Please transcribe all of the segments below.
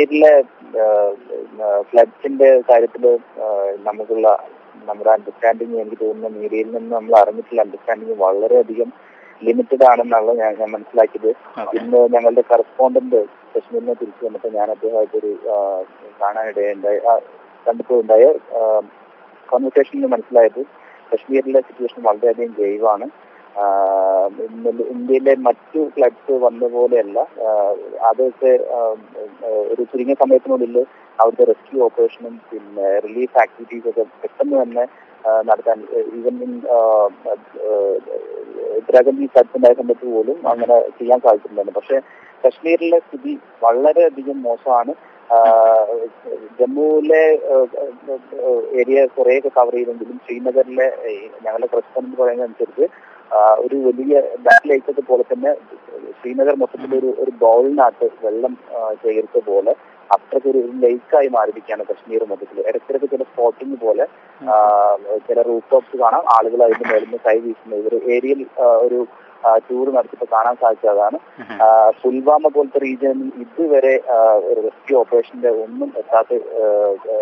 കശ്മീരിലെ ഫ്ലഡ്സിന്റെ കാര്യത്തിൽ നമുക്കുള്ള നമ്മുടെ അണ്ടർസ്റ്റാൻഡിങ് എനിക്ക് തോന്നുന്ന മീഡിയയിൽ നിന്ന് നമ്മൾ അറിഞ്ഞിട്ടുള്ള അണ്ടർസ്റ്റാൻഡിങ് വളരെയധികം ലിമിറ്റഡ് ആണെന്നുള്ള ഞാൻ ഞാൻ മനസ്സിലാക്കിയത്. ഇന്ന് ഞങ്ങളുടെ കറസ്പോണ്ടന്റ് കശ്മീരിനെ തിരിച്ചു വന്നപ്പോൾ ഞാൻ അദ്ദേഹമായിട്ടൊരു കാണാനിടയുണ്ടായ കണ്ടിട്ടുണ്ടായ കോൺവെർസേഷനിൽ മനസ്സിലായത് കശ്മീരിലെ സിറ്റുവേഷൻ വളരെയധികം ജൈവാണ്. ഇന്ത്യയിലെ മറ്റു ഫ്ലഡ്സ് വന്ന പോലെയല്ല. അതൊക്കെ ഒരു ചുരുങ്ങിയ സമയത്തിനുള്ളിൽ അവിടുത്തെ റെസ്ക്യൂ ഓപ്പറേഷനും പിന്നെ റിലീഫ് ആക്ടിവിറ്റീസ് ഒക്കെ പെട്ടെന്ന് തന്നെ നടത്താൻ ഈവൻ ഇൻ ഉത്തരാഖണ്ഡിൽ ഫ്ലഡ്സ് ഉണ്ടായ സമയത്ത് പോലും അങ്ങനെ ചെയ്യാൻ സാധിച്ചിട്ടുണ്ടായിരുന്നു. പക്ഷെ കശ്മീരിലെ സ്ഥിതി വളരെയധികം മോശമാണ്. ജമ്മുവിലെ ഏരിയ കുറേയൊക്കെ കവർ ചെയ്തെങ്കിലും ശ്രീനഗറിലെ ഞങ്ങളുടെ പ്രശ്നം എന്ന് അനുസരിച്ച് ഒരു വലിയ ബാക്ക് പോലെ തന്നെ ശ്രീനഗർ മൊത്തത്തിൽ ഒരു ഒരു ബൗളിനകത്ത് വെള്ളം ശേഖരിച്ച പോലെ അത്രയ്ക്കൊരു ലേക്കായി മാറിയിരിക്കുകയാണ് കശ്മീർ മൊത്തത്തിൽ ഇടയ്ക്കിടയ്ക്ക് ചില സ്പോട്ടിങ് പോലെ ചില റൂഫ് ടോപ്സ് കാണാം. ആളുകൾ അതിന്റെ മേലിന്ന് നിന്ന് കൈ വീശുന്നത് ഒരു ഏരിയൽ ഒരു ടൂർ നടത്തിയിട്ട് കാണാൻ സാധിച്ചതാണ് പുൽവാമ പോലത്തെ റീജിയനിൽ ഇതുവരെ റെസ്ക്യൂ ഓപ്പറേഷന്റെ ഒന്നും എത്താത്ത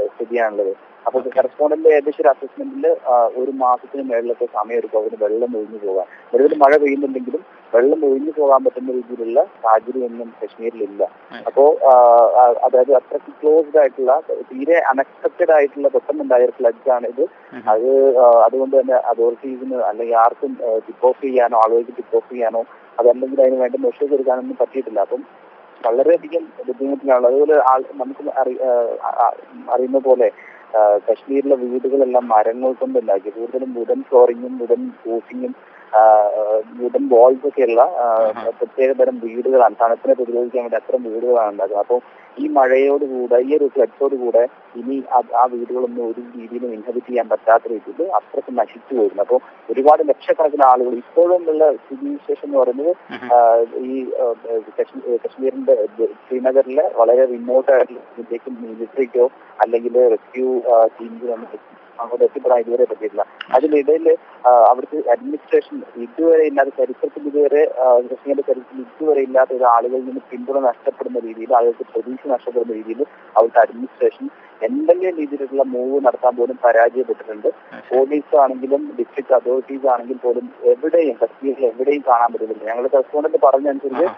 സ്ഥിതിയാണുള്ളത്. അപ്പൊ കറസ്പോണ്ടന്റ് ഏകദേശം ഒരു അസസ്മെന്റിൽ ഒരു മാസത്തിന് മേളിലൊക്കെ സമയം എടുക്കും. അതിന് വെള്ളം ഒഴിഞ്ഞു പോകാൻ. നിലവിൽ മഴ പെയ്യുന്നുണ്ടെങ്കിലും വെള്ളം ഒഴിഞ്ഞു പോകാൻ പറ്റുന്ന രീതിയിലുള്ള സാഹചര്യമൊന്നും കശ്മീരിലില്ല. അപ്പോ അതായത് അത്രയ്ക്ക് ക്ലോസ്ഡ് ആയിട്ടുള്ള തീരെ അൺഎക്സ്പെക്ടഡ് ആയിട്ടുള്ള പെട്ടെന്നുണ്ടായ ഒരു ഫ്ലഡ്സ് ആണ് ഇത് അത് അതുകൊണ്ട് തന്നെ അതോറിറ്റീസിന് അല്ലെങ്കിൽ ആർക്കും ടിപ്പ് ഓഫ് ചെയ്യാനോ ആളുകൾക്ക് ടിപ്പ് ഓഫ് ചെയ്യാനോ അതല്ലെങ്കിൽ അതിന് വേണ്ട മെഷേഴ്സ് എടുക്കാനൊന്നും പറ്റിയിട്ടില്ല. അപ്പം വളരെയധികം ബുദ്ധിമുട്ടിലാണ്. അതുപോലെ നമുക്ക് അറിയുന്ന പോലെ കശ്മീരിലെ വീടുകളെല്ലാം മരങ്ങൾ കൊണ്ടുണ്ടാക്കി കൂടുതലും വുഡൻ ഫ്ലോറിങ്ങും വുഡൻ റൂഫിങ്ങും വുഡൻ വാൾസ് ഒക്കെയുള്ള പ്രത്യേക തരം വീടുകളാണ്. തണുപ്പിനെ പ്രതിരോധിക്കാൻ വേണ്ടി അത്തരം വീടുകളാണ് ഉണ്ടാക്കുന്നത്. അപ്പോൾ ഈ മഴയോടുകൂടെ ഈ ഒരു ഫ്ലഡ്സോട് കൂടെ ഇനി ആ വീടുകളൊന്നും ഒരു രീതിയിലും ഇൻഹബിറ്റ് ചെയ്യാൻ പറ്റാത്ത രീതിയിൽ അത്രയ്ക്ക് നശിച്ചു പോയിരുന്നു അപ്പോൾ ഒരുപാട് ലക്ഷക്കണക്കിന് ആളുകൾ ഇപ്പോഴും ഉള്ള സ്ഥിതി വിശേഷം എന്ന് പറയുന്നത് ഈ കശ്മീരിന്റെ ശ്രീനഗറിലെ വളരെ റിമോട്ട് ആയിട്ടുള്ള മിലിറ്ററിക്കോ അല്ലെങ്കിൽ റെസ്ക്യൂ ടീംസിനോ അങ്ങോട്ട് എത്തിപ്പെടാൻ ഇതുവരെ പറ്റിയിട്ടില്ല. അതിനിടയിൽ അവിടുത്തെ അഡ്മിനിസ്ട്രേഷൻ ഇതുവരെ ഇല്ലാത്ത ചരിത്രത്തിൽ ഇതുവരെ കശ്മീരിന്റെ ചരിത്രത്തിൽ ഇതുവരെ ഇല്ലാത്ത ഒരു ആളുകളിൽ നിന്ന് പിന്തുണ നഷ്ടപ്പെടുന്ന രീതിയിൽ ആളുകൾക്ക് പ്രതീക്ഷ നഷ്ടപ്പെടുന്ന രീതിയിൽ അവിടുത്തെ അഡ്മിനിസ്ട്രേഷൻ എന്തെങ്കിലും രീതിയിലുള്ള മൂവ് നടത്താൻ പോലും പരാജയപ്പെട്ടിട്ടുണ്ട്. പോലീസ് ആണെങ്കിലും ഡിസ്ട്രിക്ട് അതോറിറ്റീസ് ആണെങ്കിൽ പോലും എവിടെയും കശ്മീരിൽ എവിടെയും കാണാൻ പറ്റുന്നില്ല. ഞങ്ങളുടെ കറസ്പോണ്ടന്റ് പറഞ്ഞനുസരിച്ച്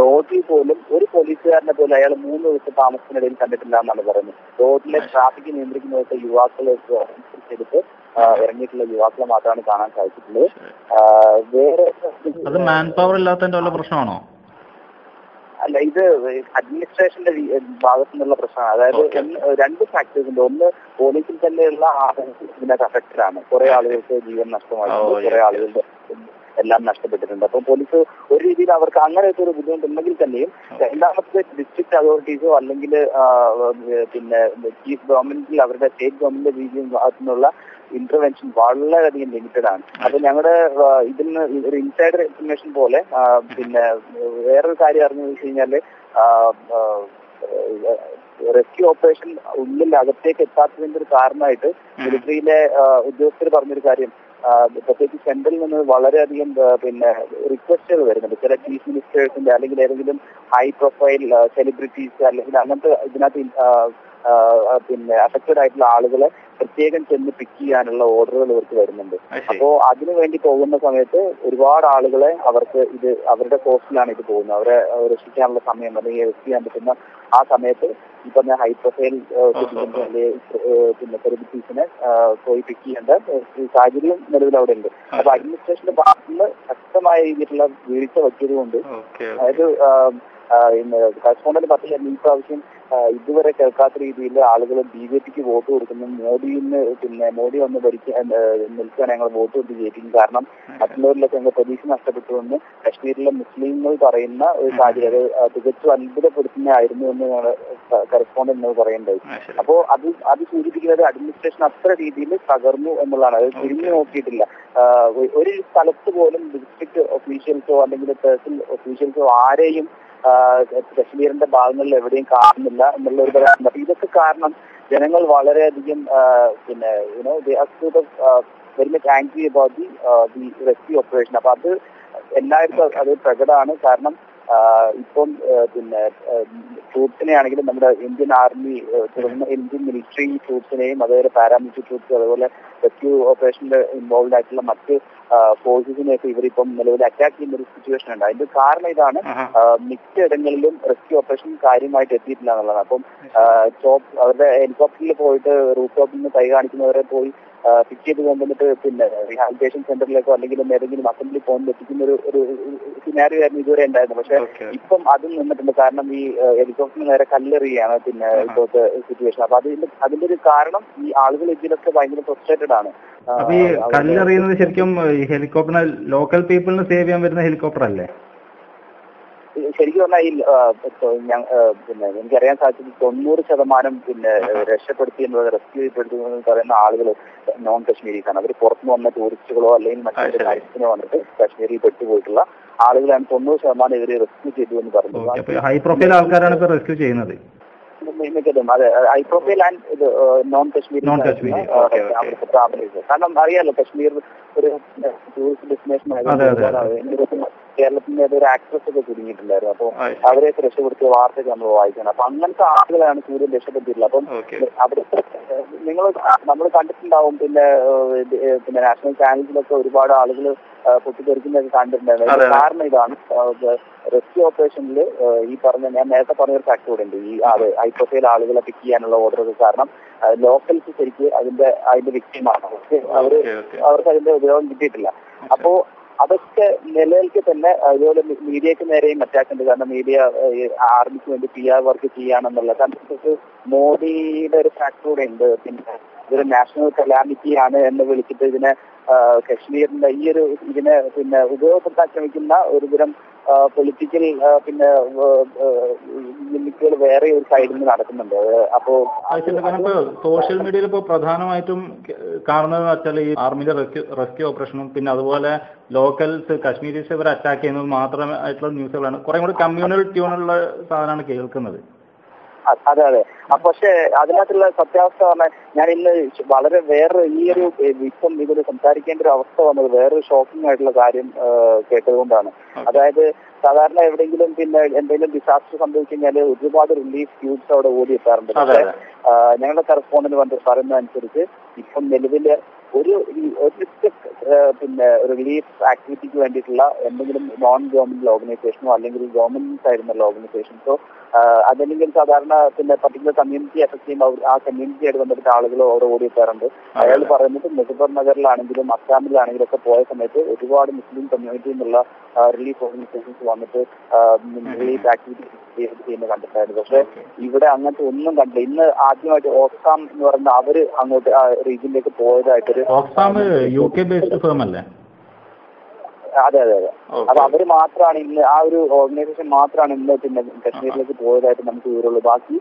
റോഡിൽ പോലും ഒരു പോലീസുകാരനെ പോലും അയാൾ മൂന്ന് ദിവസം താമസത്തിനിടയിൽ കണ്ടിട്ടില്ല എന്നാണ് പറയുന്നത്. റോഡിലെ ട്രാഫിക് നിയന്ത്രിക്കുന്ന നിയന്ത്രിക്കുന്നതൊക്കെ യുവാക്കളെ എടുത്ത് ഇറങ്ങിയിട്ടുള്ള യുവാക്കളെ മാത്രമാണ് കാണാൻ സാധിച്ചിട്ടുള്ളത്. വേറെ അത് മാൻ പവർ ഇല്ലാത്തതിന്റെ വല്ല പ്രശ്നമാണോ? അല്ല ഇത് അഡ്മിനിസ്ട്രേഷന്റെ ഭാഗത്തു നിന്നുള്ള പ്രശ്നമാണ്. അതായത് രണ്ട് ഫാക്ടേഴ്സ് ഉണ്ട്. ഒന്ന് പോലീസിൽ തന്നെയുള്ള ഇതിനകത്ത് അഫക്റ്റഡ് ആണ്. കുറെ ആളുകൾക്ക് ജീവൻ നഷ്ടമായിട്ടുണ്ട്. കുറെ ആളുകളുടെ എല്ലാം നഷ്ടപ്പെട്ടിട്ടുണ്ട്. അപ്പൊ പോലീസ് ഒരു രീതിയിൽ അവർക്ക് അങ്ങനെയൊക്കെ ഒരു ബുദ്ധിമുട്ടുണ്ടെങ്കിൽ തന്നെയും രണ്ടാമത്തെ ഡിസ്ട്രിക്ട് അതോറിറ്റീസോ അല്ലെങ്കിൽ പിന്നെ ചീഫ് ഗവൺമെന്റിൽ അവരുടെ സ്റ്റേറ്റ് ഗവൺമെന്റ് രീതിയിൽ ഭാഗത്തുനിന്നുള്ള ഇന്റർവെൻഷൻ വളരെയധികം ലിമിറ്റഡ് ആണ്. അപ്പൊ ഞങ്ങളുടെ ഇതിന് ഒരു ഇൻസൈഡർ ഇൻഫർമേഷൻ പോലെ പിന്നെ വേറൊരു കാര്യം അറിഞ്ഞു വെച്ച് കഴിഞ്ഞാൽ റെസ്ക്യൂ ഓപ്പറേഷൻ ഉള്ളിൽ അകത്തേക്ക് എത്താത്തതിന്റെ ഒരു കാരണമായിട്ട് മിലിറ്ററിയിലെ ഉദ്യോഗസ്ഥർ പറഞ്ഞൊരു കാര്യം പ്രത്യേകിച്ച് സെൻട്രലിൽ നിന്ന് വളരെയധികം പിന്നെ റിക്വസ്റ്റുകൾ വരുന്നുണ്ട്. ചില ചീഫ് മിനിസ്റ്റേഴ്സിന്റെ അല്ലെങ്കിൽ ഏതെങ്കിലും ഹൈ പ്രൊഫൈൽ സെലിബ്രിറ്റീസ് അല്ലെങ്കിൽ അങ്ങനത്തെ ഇതിനകത്ത് പിന്നെ അഫക്റ്റഡ് ആയിട്ടുള്ള ആളുകളെ പ്രത്യേകം ചെന്ന് പിക്ക് ചെയ്യാനുള്ള ഓർഡറുകൾ ഇവർക്ക് വരുന്നുണ്ട്. അപ്പോ അതിനു വേണ്ടി പോകുന്ന സമയത്ത് ഒരുപാട് ആളുകളെ അവർക്ക് ഇത് അവരുടെ കോസ്റ്റിലാണ് ഇത് പോകുന്നത്. അവരെ രക്ഷിക്കാനുള്ള സമയം അല്ലെങ്കിൽ റെസ്ക്യൂ ചെയ്യാൻ പറ്റുന്ന ആ സമയത്ത് ഈ പറഞ്ഞ ഹൈ പ്രൊഫൈൽ പിന്നെ സെലിബ്രിറ്റീസിനെ പോയി പിക്ക് ചെയ്യേണ്ട സാഹചര്യം നിലവിൽ അവിടെ ഉണ്ട്. അപ്പൊ അഡ്മിനിസ്ട്രേഷന്റെ ഭാഗത്തുനിന്ന് ശക്തമായ രീതിയിലുള്ള വീഴ്ച വയ്ക്കിയത് കൊണ്ട് അതായത് കറസ്പോണ്ടന്റ് പറഞ്ഞ ഈ പ്രാവശ്യം ഇതുവരെ കേൾക്കാത്ത രീതിയിൽ ആളുകൾ ബി ജെ പിക്ക് വോട്ട് കൊടുക്കുന്നു. മോദിന്ന് പിന്നെ മോദി വന്ന് ഭരിക്കാൻ നിൽക്കാൻ ഞങ്ങൾ വോട്ട് കൊടുത്ത് ജയിക്കും. കാരണം മറ്റുള്ളവരിലൊക്കെ ഞങ്ങൾ പ്രതീക്ഷ നഷ്ടപ്പെട്ടുവെന്ന് കശ്മീരിലെ മുസ്ലിങ്ങൾ പറയുന്ന ഒരു കാര്യം അത് തികച്ചും അത്ഭുതപ്പെടുത്തുന്നതായിരുന്നു എന്ന് ഞങ്ങൾ കറസ്പോണ്ടന്റ് എന്ന് പറയേണ്ടത് അപ്പോ അത് അത് സൂചിപ്പിക്കുന്നത് അഡ്മിനിസ്ട്രേഷൻ അത്ര രീതിയിൽ തകർന്നു എന്നുള്ളതാണ്. അത് തിരിഞ്ഞു നോക്കിയിട്ടില്ല. ഒരു സ്ഥലത്ത് പോലും ഡിസ്ട്രിക്ട് ഒഫീഷ്യൽസോ അല്ലെങ്കിൽ തഹസിൽ ഒഫീഷ്യൽസോ ആരെയും കശ്മീരിന്റെ ഭാഗങ്ങളിൽ എവിടെയും കാണുന്നില്ല. എന്നുള്ള ഒരു പറയാറുണ്ട് ഇതൊക്കെ കാരണം ജനങ്ങൾ വളരെയധികം പിന്നെ you know very much angry about the the rescue operation അപ്പൊ അത് എല്ലായിടത്തും അത് പ്രകടമാണ്. കാരണം ഇപ്പം പിന്നെ ട്രൂപ്സിനെ ആണെങ്കിലും നമ്മുടെ ഇന്ത്യൻ ആർമി തുടർന്ന് ഇന്ത്യൻ മിലിറ്ററി ട്രൂപ്സിനെയും അതുപോലെ പാരാമിലിറ്ററി ട്രൂപ്സ് അതുപോലെ റെസ്ക്യൂ ഓപ്പറേഷനിൽ ഇൻവോൾവ് ആയിട്ടുള്ള മറ്റ് ഫോഴ്സസിനെയൊക്കെ ഇവരിപ്പം നിലവിൽ അറ്റാക്ക് ചെയ്യുന്ന ഒരു സിറ്റുവേഷൻ ഉണ്ട് അതിന്റെ കാരണം ഇതാണ്. മിക്ക ഇടങ്ങളിലും റെസ്ക്യൂ ഓപ്പറേഷൻ കാര്യമായിട്ട് എത്തിയിട്ടില്ല എന്നുള്ളതാണ് അപ്പം ടോപ്പ് അവരുടെ ഹെലികോപ്റ്ററിൽ പോയിട്ട് റൂഫ് ടോപ്പിൽ നിന്ന് കൈ കാണിക്കുന്നവരെ പോയി പിക്ക് ചെയ്ത് കൊണ്ടുവന്നിട്ട് പിന്നെ റീഹാബിലിറ്റേഷൻ സെന്ററിലേക്കോ അല്ലെങ്കിൽ ഏതെങ്കിലും അസംബ്ലി പോയിന്റ് എത്തിക്കുന്ന ഒരു ഒരു സിനാരി ആയിരുന്നു ഇതുവരെ ഉണ്ടായിരുന്നു പക്ഷെ ഇപ്പം അതും നിന്നിട്ടുണ്ട്. കാരണം ഈ ഹെലികോപ്റ്ററിന് നേരെ കല്ലെറിയാണ് പിന്നെ ഇപ്പോഴത്തെ സിറ്റുവേഷൻ അപ്പൊ അതിന്റെ അതിന്റെ ഒരു കാരണം ഈ ആളുകൾ ഇതിലൊക്കെ ഭയങ്കര ഫ്രസ്ട്രേറ്റഡ് ആണ്. കല്ലെറിയുന്നത് ശരിക്കും ഈ ഹെലികോപ്റ്ററിനെ ലോക്കൽ പീപ്പിളിന് സേവ് ചെയ്യാൻ വരുന്ന ഹെലികോപ്റ്റർ അല്ലേ? ശരിക്കും പറഞ്ഞാൽ ഈ പിന്നെ എനിക്കറിയാൻ സാധിച്ചത് തൊണ്ണൂറ് ശതമാനം പിന്നെ രക്ഷപ്പെടുത്തി എന്നുള്ളത് റെസ്ക്യൂ ചെയ്യപ്പെടുത്തി എന്ന് പറയുന്ന ആളുകൾ നോൺ കശ്മീരീസ് ആണ് അവർ പുറത്തു വന്ന ടൂറിസ്റ്റുകളോ അല്ലെങ്കിൽ മറ്റൊരു മറ്റു കാര്യത്തിനോ വന്നിട്ട് കശ്മീരിൽ പെട്ടുപോയിട്ടുള്ള ആളുകളാണ് തൊണ്ണൂറ് ശതമാനം ഇവരെ റെസ്ക്യൂ ചെയ്തു എന്ന് പറഞ്ഞത്. ഹൈ പ്രൊഫൈൽ ആൾക്കാരാണ് ഇപ്പൊ റെസ്ക്യൂ ചെയ്യുന്നത്? മിക്കതും. അതെ ഹൈ പ്രൊഫൈൽ ആൻഡ് ഇത് നോൺ കശ്മീർ നോൺ കശ്മീർ. കാരണം അറിയാലോ കശ്മീർ ഒരു ടൂറിസ്റ്റ് ഡെസ്റ്റിനേഷൻ അതെ. കേരളത്തിന്റെ ഒരു ആക്ട്രസ് ഒക്കെ കുടുങ്ങിയിട്ടുണ്ടായിരുന്നു അപ്പൊ. അവരെയൊക്കെ രക്ഷപ്പെടുത്തിയ വാർത്തയൊക്കെ നമ്മൾ വായിക്കണം അപ്പൊ അങ്ങനത്തെ ആളുകളാണ് കൂടുതൽ രക്ഷപ്പെട്ടിട്ടുള്ളത്. അപ്പം അവിടുത്തെ നിങ്ങൾ നമ്മൾ കണ്ടിട്ടുണ്ടാവും. പിന്നെ പിന്നെ നാഷണൽ ചാനൽസിലൊക്കെ ഒരുപാട് ആളുകൾ പൊട്ടിത്തെറിക്കുന്നതൊക്കെ കണ്ടിട്ടുണ്ടായിരുന്നു. കാരണം ഇതാണ് റെസ്ക്യൂ ഓപ്പറേഷനിൽ ഈ പറഞ്ഞ ഞാൻ നേരത്തെ പറഞ്ഞ ഒരു ഫാക്ടർ കൂടെ ഉണ്ട്. ഈ ആൾ ഹൈ പ്രൊഫൈൽ ആളുകളെ പിക്ക് ചെയ്യാനുള്ള ഓർഡർ കാരണം ലോക്കൽസ് ശരിക്ക് അതിന്റെ അതിന്റെ പക്ഷെ ഓക്കെ? ഓക്കെ അവർക്ക് അതിന്റെ ഉപയോഗം കിട്ടിയിട്ടില്ല. അപ്പോ അതൊക്കെ നിലനിൽക്കെ തന്നെ അതുപോലെ മീഡിയക്ക് നേരെയും അറ്റാക്ക് ഉണ്ട്. കാരണം മീഡിയ ആർമിക്ക് വേണ്ടി പി ആർ വർക്ക് ചെയ്യാണെന്നുള്ള. കാരണം മോദിയുടെ ഒരു ഫാക്ടർ കൂടെ ഉണ്ട്. പിന്നെ ഇതൊരു നാഷണൽ കലാമിറ്റി ആണ് എന്ന് വിളിച്ചിട്ട് ഇതിനെ കശ്മീരിന്റെ ഈ ഒരു ഇതിനെ പിന്നെ ഉപയോഗപ്പെടുത്താൻ ശ്രമിക്കുന്ന ഒരുതരം പൊളിറ്റിക്കൽ പിന്നെ ലിമിറ്റുകൾ വേറെ ഒരു സൈഡിൽ നിന്ന് നടക്കുന്നുണ്ട് അപ്പോ. സോഷ്യൽ മീഡിയയിൽ ഇപ്പോൾ പ്രധാനമായിട്ടും കാണുന്നത് വെച്ചാൽ ഈ ആർമിയുടെ റെസ്ക്യൂ റെസ്ക്യൂ ഓപ്പറേഷനും പിന്നെ അതുപോലെ ലോക്കൽസ് കശ്മീരീസ് ഇവരെ അറ്റാക്ക് ചെയ്യുന്നത് മാത്രമായിട്ടുള്ള ന്യൂസുകളാണ് കുറെ കൂടി കമ്മ്യൂണൽ ട്യൂണുള്ള സാധനമാണ് കേൾക്കുന്നത് അതെ അതെ. പക്ഷെ അതിനകത്തുള്ള സത്യാവസ്ഥ പറഞ്ഞാൽ ഞാൻ ഇന്ന് വളരെ വേറെ ഈ ഒരു ഇപ്പം ഇതിൽ സംസാരിക്കേണ്ട ഒരു അവസ്ഥ വന്നത് വേറൊരു ഷോക്കിംഗ് ആയിട്ടുള്ള കാര്യം കേട്ടതുകൊണ്ടാണ്. അതായത് സാധാരണ എവിടെയെങ്കിലും പിന്നെ എന്തെങ്കിലും ഡിസാസ്റ്റർ സംഭവിച്ചു കഴിഞ്ഞാൽ ഒരുപാട് റിലീഫ് ക്യൂബ്സ് അവിടെ ഓടി എത്താറുണ്ട്. അതെ, പക്ഷെ ഞങ്ങളുടെ കറസ്പോണ്ടന്റ് പറയുന്ന അനുസരിച്ച് ഇപ്പം നിലവിൽ ഒരു ഈ- ഒരു ആഹ്, പിന്നെ റിലീഫ് ആക്ടിവിറ്റിക്ക് വേണ്ടിയിട്ടുള്ള എന്തെങ്കിലും നോൺ ഗവൺമെന്റ് ഓർഗനൈസേഷനോ അല്ലെങ്കിൽ ഗവൺമെന്റ് ആയിരുന്നുള്ള ഓർഗനൈസേഷൻസോ അതല്ലെങ്കിൽ സാധാരണ പിന്നെ പർട്ടിക്കുലർ കമ്മ്യൂണിറ്റി എഫക്ട് ചെയ്യുമ്പോൾ ആ കമ്മ്യൂണിറ്റിയായിട്ട് ബന്ധപ്പെട്ട ആളുകൾ അവിടെ ഓടിയെത്താറുണ്ട്. അയാൾ പറയുന്നത് മുസഫർ നഗറിലാണെങ്കിലും അസ്സാമിലാണെങ്കിലും ഒക്കെ പോയ സമയത്ത് ഒരുപാട് മുസ്ലിം കമ്മ്യൂണിറ്റിയിൽ നിന്നുള്ള റിലീഫ് ഓർഗനൈസേഷൻസ് വന്നിട്ട് റിലീഫ് ആക്ടിവിറ്റി ചെയ്യുന്നത് കണ്ടിട്ടായിരുന്നു പക്ഷെ ഇവിടെ അങ്ങനത്തെ ഒന്നും കണ്ടില്ല. ഇന്ന് ആദ്യമായിട്ട് ഓസ്കാം എന്ന് പറയുന്ന അവർ അങ്ങോട്ട് ആ റീജിയനിലേക്ക് പോയതായിട്ടൊരു Oxfam U K based firm അല്ലേ? അതെ അതെ അതെ. അപ്പൊ അവർ മാത്രമാണ് ഇന്ന് ആ ഒരു ഓർഗനൈസേഷൻ മാത്രമാണ് ഇന്ന് പിന്നെ കശ്മീരിലേക്ക് പോയതായിട്ട് നമുക്ക് വിവരമുള്ളൂ. ബാക്കി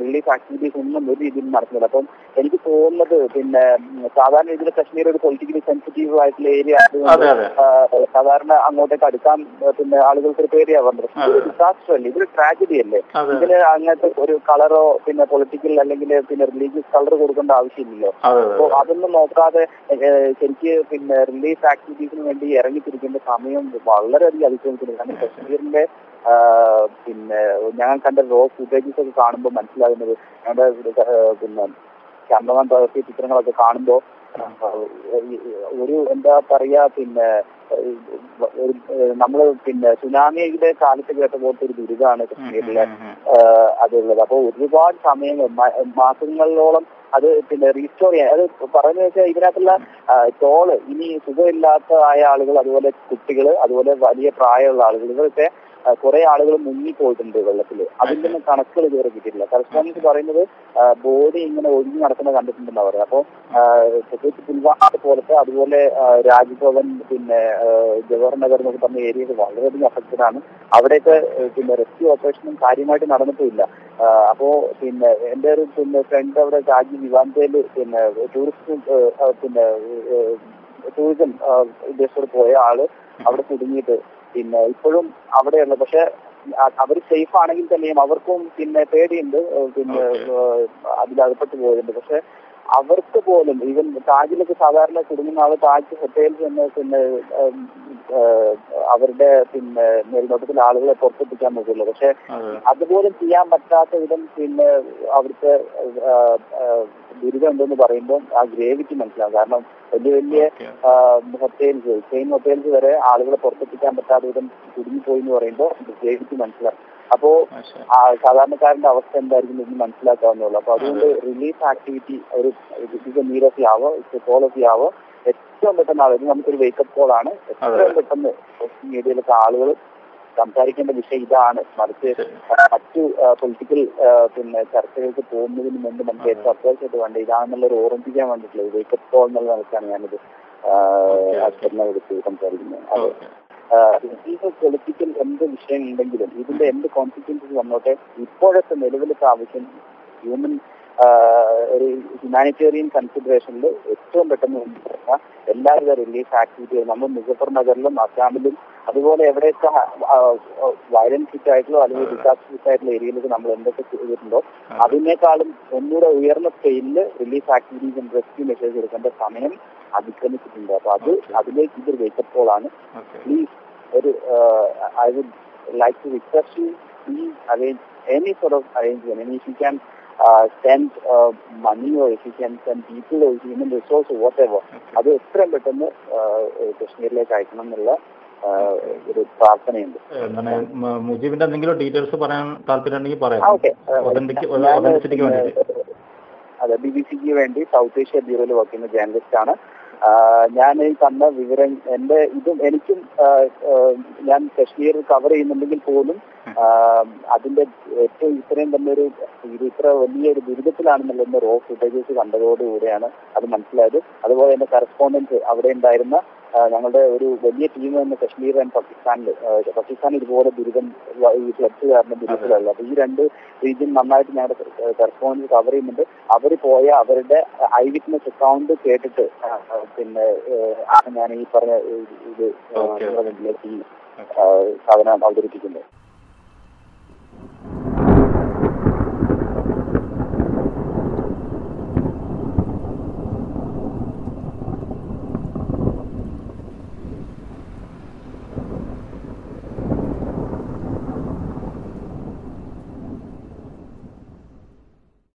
റിലീഫ് ആക്ടിവിറ്റീസ് ഒന്നും ഒരു രീതിയിൽ നടക്കുന്നില്ല. അപ്പം എനിക്ക് തോന്നുന്നത് പിന്നെ സാധാരണ രീതിയിൽ കശ്മീർ ഒരു പൊളിറ്റിക്കലി സെൻസിറ്റീവ് ആയിട്ടുള്ള ഏരിയ അതെ. സാധാരണ അങ്ങോട്ടേക്ക് അടുക്കാൻ പിന്നെ ആളുകൾക്ക് ഒരു പേടിയാവാറുണ്ട് ഇതൊരു ഡിസാസ്റ്റർ അല്ലേ? ഇതൊരു ട്രാജഡി അല്ലേ. ഇതിന് അങ്ങനത്തെ ഒരു കളറോ പിന്നെ പൊളിറ്റിക്കൽ അല്ലെങ്കിൽ പിന്നെ റിലീജിയസ് കളർ കൊടുക്കേണ്ട ആവശ്യമില്ലല്ലോ. അപ്പൊ അതൊന്നും നോക്കാതെ എനിക്ക് ശരിക്ക് പിന്നെ റിലീഫ് ആക്ടിവിറ്റീസിന് വേണ്ടി ഇറങ്ങിത്തിരിക്കേണ്ട സമയം വളരെയധികം അതിക്രമിക്കുന്നു കാരണം കശ്മീരിന്റെ പിന്നെ ഞാൻ കണ്ട റോ ഫുട്ടേജസ് ഒക്കെ കാണുമ്പോൾ മനസ്സിലാകുന്നത് ഞങ്ങളുടെ പിന്നെ ക്യാമറമാൻ പകർത്തിയ ചിത്രങ്ങളൊക്കെ കാണുമ്പോൾ ഒരു എന്താ പറയാ പിന്നെ നമ്മൾ നമ്മൾ പിന്നെ സുനാമിയുടെ കാലത്ത് കേട്ട പോലത്തെ ഒരു ദുരിതമാണ് കശ്മീരിലെ അതുള്ളത്. അപ്പോൾ ഒരുപാട് സമയങ്ങൾ മ- മാസങ്ങളോളം അത് പിന്നെ റീസ്റ്റോർ ചെയ്യാൻ അത് പറഞ്ഞു വെച്ചാൽ ഇതിനകത്തുള്ള ടോൾ ഇനി സുഖമില്ലാത്ത ആയ ആളുകൾ അതുപോലെ കുട്ടികൾ അതുപോലെ വലിയ പ്രായമുള്ള ആളുകൾ ഇവരൊക്കെ കുറെ ആളുകൾ മുങ്ങിപ്പോയിട്ടുണ്ട് വെള്ളത്തിൽ അതിന്റെ കണക്കുകൾ ഇതുവരെ കിട്ടിയിട്ടില്ല. കറസ്പോണ്ടൻസ് പറയുന്നത് ബോഡി ഇങ്ങനെ ഒഴിഞ്ഞു നടക്കുന്നത് കണ്ടിട്ടുണ്ടെന്ന് പറയാം അപ്പോൾ പ്രത്യേകിച്ച് പുൽവാമ പോലത്തെ അതുപോലെ രാജ്ഭവൻ പിന്നെ ജവഹർ നഗർ എന്നൊക്കെ പറഞ്ഞ ഏരിയകൾ വളരെയധികം അഫക്റ്റഡ് ആണ്. അവിടെയൊക്കെ പിന്നെ റെസ്ക്യൂ ഓപ്പറേഷനും കാര്യമായിട്ട് നടന്നിട്ടില്ല അപ്പോ പിന്നെ എന്റെ ഒരു പിന്നെ ഫ്രണ്ട് അവിടെ രാജ്യ വിവാന്തയിൽ പിന്നെ ടൂറിസ്റ്റ് പിന്നെ ടൂറിസം ഉദ്ദേശത്തോട് പോയ ആൾ അവിടെ കുടുങ്ങിയിട്ട് പിന്നെ ഇപ്പോഴും അവിടെയുള്ള പക്ഷെ അവർ സേഫ് ആണെങ്കിൽ തന്നെയും അവർക്കും പിന്നെ പേടിയുണ്ട്. പിന്നെ അതിൽ അതിലകപ്പെട്ട് പോയിട്ടുണ്ട്. പക്ഷെ അവർക്ക് പോലും ഈവൻ താജിലൊക്കെ സാധാരണ കുടുങ്ങുന്ന ആൾ താജ് ഹോട്ടലിൽ എന്ന് പിന്നെ അവരുടെ പിന്നെ മേൽനോട്ടത്തിൽ ആളുകളെ പുറത്തെത്തിക്കാൻ നോക്കില്ല പക്ഷെ അതെ. അതുപോലും ചെയ്യാൻ പറ്റാത്ത വിധം പിന്നെ അവിടുത്തെ ദുരിതം എന്തെന്ന് പറയുമ്പോൾ ആ ഗ്രേവിറ്റി മനസ്സിലാവും. കാരണം വലിയ വലിയ ഹോട്ടൽസ് ചെയിൻ ഹോട്ടൽസ് വരെ ആളുകളെ പുറത്തെത്തിക്കാൻ പറ്റാതെ വിധം കുടുങ്ങിപ്പോയി എന്ന് പറയുമ്പോൾ ഗ്രേവിറ്റി മനസ്സിലാവും. അപ്പോ സാധാരണക്കാരന്റെ അവസ്ഥ എന്തായിരിക്കും എന്ന് മനസ്സിലാക്കാവുന്നുള്ളൂ അപ്പൊ അതുകൊണ്ട് റിലീഫ് ആക്ടിവിറ്റി ഒരു need of hour call of hour ഏറ്റവും പെട്ടെന്ന് ആളുകൾ നമുക്കൊരു വേക്കപ്പ് കോൾ ആണ്. എത്രയും പെട്ടെന്ന് സോഷ്യൽ മീഡിയയിലൊക്കെ ആളുകൾ സംസാരിക്കേണ്ട വിഷയം ഇതാണ്. മറിച്ച്. മറ്റു പൊളിറ്റിക്കൽ പിന്നെ ചർച്ചകൾക്ക് പോകുന്നതിന് മുമ്പ് നമുക്ക് ഏറ്റവും അത്യാവശ്യമായിട്ട് വേണ്ട ഇതാണെന്നുള്ള ഒരു ഓർമ്മിപ്പിക്കാൻ വേണ്ടിയിട്ടുള്ള വേക്കപ്പ് കോൾ എന്നുള്ള നിലക്കാണ് ഞാനിത് എടുത്ത് സംസാരിക്കുന്നത്. അതെ. പൊളിറ്റിക്കൽ എന്ത് വിഷയം ഉണ്ടെങ്കിലും ഇതിന്റെ എന്ത് കോൺസിക്വൻസസ് വന്നോട്ടെ ഇപ്പോഴത്തെ നിലവിലത്തെ ആവശ്യം ഹ്യൂമൻ ഒരു ഹ്യൂമാനിറ്റേറിയൻ കൺസിഡറേഷനിൽ ഏറ്റവും പെട്ടെന്ന് കൊണ്ടുവരുന്ന എല്ലാവിധ റിലീഫ് ആക്ടിവിറ്റികളും നമ്മൾ മുസഫർ നഗറിലും അസാമിലും അതുപോലെ എവിടെയൊക്കെ വയലൻസ് ഫിറ്റ് ആയിട്ടുള്ള അല്ലെങ്കിൽ ഡിസാസ്റ്റർ ഫിറ്റ് ആയിട്ടുള്ള ഏരിയയിലൊക്കെ നമ്മൾ എന്തൊക്കെ ചെയ്തിട്ടുണ്ടോ അതിനേക്കാളും ഒന്നുകൂടെ ഉയർന്ന സ്കെയിലിൽ റിലീഫ് ആക്ടിവിറ്റീസ് റെസ്ക്യൂ മെഷേഴ്സ് എടുക്കേണ്ട സമയം അതിക്രമിച്ചിട്ടുണ്ട്. അപ്പൊ അത് അതിലേക്ക് ഇതൊരു വേക്കപ്പ് കോളാണ് പ്ലീസ് ഒരു I would like to request you request arrange any sort of arrangement of you I uh, send uh, money or if you can send people or human resource or whatever, അത് എത്രയും പെട്ടെന്ന് uh, കശ്മീരിലേക്ക് അയക്കണം എന്നുള്ള uh, ഒരു പ്രാർത്ഥനയുണ്ട്. മുജീബിന്റെ എന്തെങ്കിലും details പറയാൻ താല്പര്യമുണ്ടെങ്കിൽ പറയാം. അതെ ബി ബി സിക്ക് വേണ്ടി സൗത്ത് ഏഷ്യ ബ്യൂറോയിൽ വർക്ക് ചെയ്യുന്ന ജേർണലിസ്റ്റ് ആണ്. ഞാൻ ഈ തന്ന വിവരം എന്റെ ഇതും എനിക്കും ഞാൻ കശ്മീർ കവർ ചെയ്യുന്നുണ്ടെങ്കിൽ പോലും അതിന്റെ ഏറ്റവും ഇത്രയും തന്നെ ഒരു ഇത് ഇത്ര വലിയൊരു ദുരിതത്തിലാണെന്നുള്ള റോ ഫുട്ടേജസ് കണ്ടതോടുകൂടിയാണ് അത് മനസ്സിലായത്. അതുപോലെ എന്റെ കറസ്പോണ്ടൻസ് അവിടെ ഉണ്ടായിരുന്ന ഞങ്ങളുടെ ഒരു വലിയ ടീം തന്നെ കശ്മീർ ആൻഡ് പാകിസ്ഥാനിൽ പാകിസ്ഥാൻ ഇതുപോലെ ദുരിതം ഈ ഫ്ലഡ്സ് കാരണം ദുരിതത്തിലല്ല അപ്പൊ ഈ രണ്ട് റീജിയൻ നന്നായിട്ട് ഞങ്ങളുടെ കറസ്പോണ്ടൻസ് കവർ ചെയ്യുന്നുണ്ട്. അവർ പോയ അവരുടെ ഐ വിറ്റ്നസ് അക്കൗണ്ട് കേട്ടിട്ട് പിന്നെ ഞാൻ ഈ പറഞ്ഞ ഇത് ഇത് നിങ്ങളുടെ മുന്നിലേക്ക് സാധനം അവതരിപ്പിക്കുന്നത്